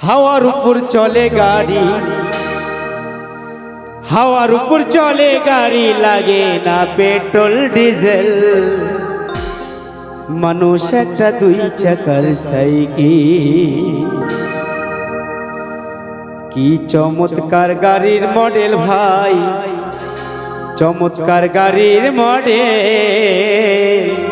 হাওয়ার উপর চলে গাড়ি। হাওয়ার উপর চলে গাড়ি লাগে না পেট্রোল, ডিজেল। মানুষ একটা দুই চাকার সাইকেল। কি চমৎকার গাড়ির মডেল ভাই, চমৎকার গাড়ির মডেল।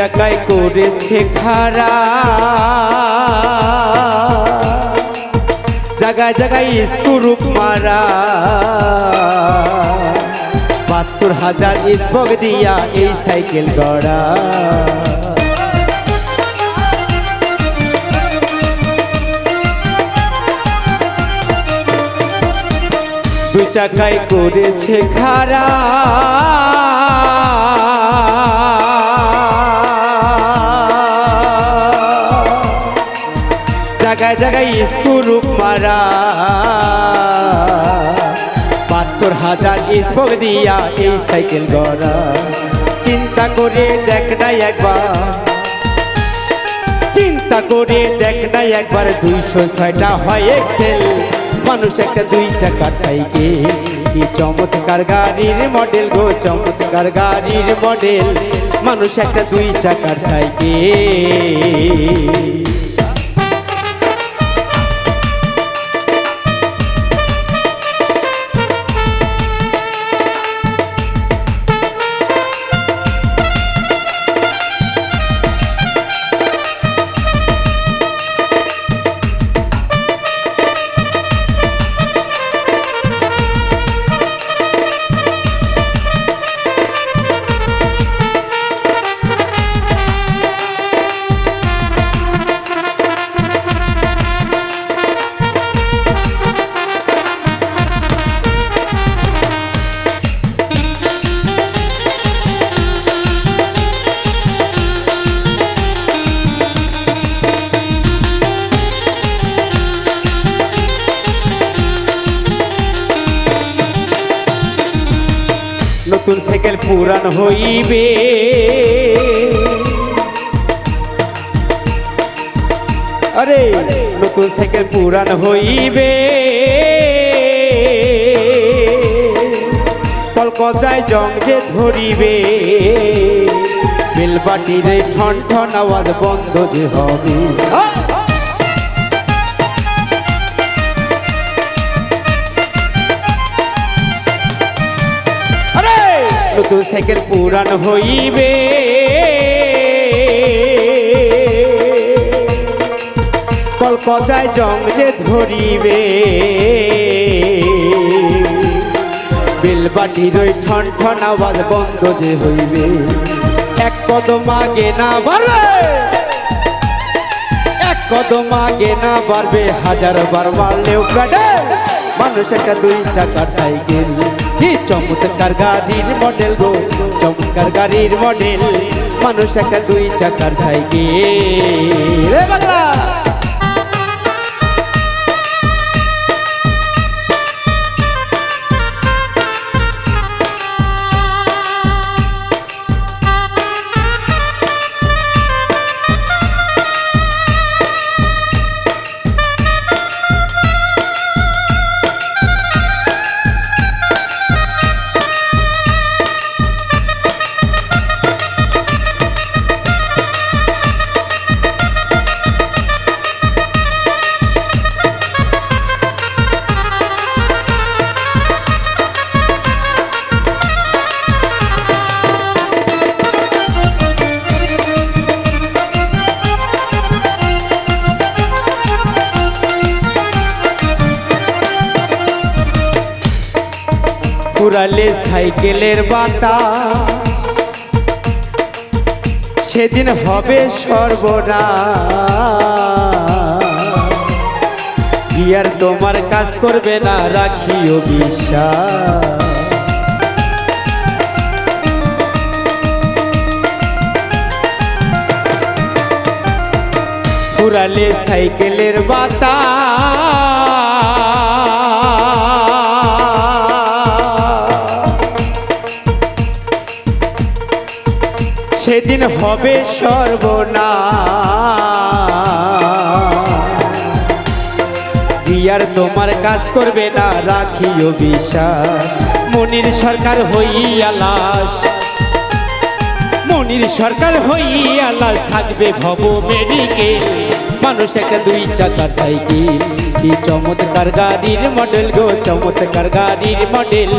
দু চাকায় করেছে খারা। জায়গায় জায়গায় স্কুরুপ মারা। বাহাত্তর হাজার স্পক দিয়া এই সাইকেল গড়া। দু চাকায় করেছে খারা। জায়গায় জায়গায় স্কুল মারা বাহাত্তর হাজার স্পোক দিয়া এই সাইকেল গড়া। চিন্তা করে দেখ না একবার। চিন্তা করে দেখ না একবার দুইশো ছয়টা হয় এক্সেল মানুষ একটা দুই চাকার সাইকেল। কি চমৎকার গাড়ির মডেল গো, চমৎকার গাড়ির মডেল। মানুষ একটা দুই চাকার সাইকেল। নতুন সাইকেল পুরান হইবে। আরে, নতুন সাইকেল পুরান হইবে। কলকাতায় জং যে ধরিবে বেলবাটির ঠন ঠন আওয়াজ বন্ধ যে হবে। সাইকেল পুরান হইবে। কলকাতায় জং যে ধরিবে। বেলবাটির ওই ঠন ঠন আওয়াজ বন্ধ যে হইবে। এক কদম আগে না বাড়বে। এক কদম না বাড়বে হাজার বার মারলেও কাটে। মানুষ একটা দুই চাকার সাইকেল। চমৎকার গাড়ির মডেল গো চমৎকার গাড়ির মডেল। মানুষ একটা দুই চাকার সাইকেল। ফুরালে সাইকেলের বাতা। সেদিন হবে সর্বনা গিয়ার তোমার কাজ করবে না, রাখিও বিশ্বাস। ফুরালে সাইকেলের বাতা। সেদিন হবে সর্বনা বিয়ার তোমার কাজ করবে না, রাখিও বিশ্বাস মনির সরকার হইয়া লাশ। মনির সরকার হইয়া লাশ, থাকবে ভব মেডিকেল মানুষ একটা দুই চাকার সাইকেল। কি চমৎকার গাড়ির মডেল গো, চমৎকার গাড়ির মডেল।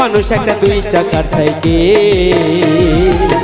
মানুষ একটা দুই চাকার সাইকেল।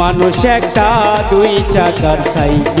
মানুষ একটা দুই চাকার সাইকেল।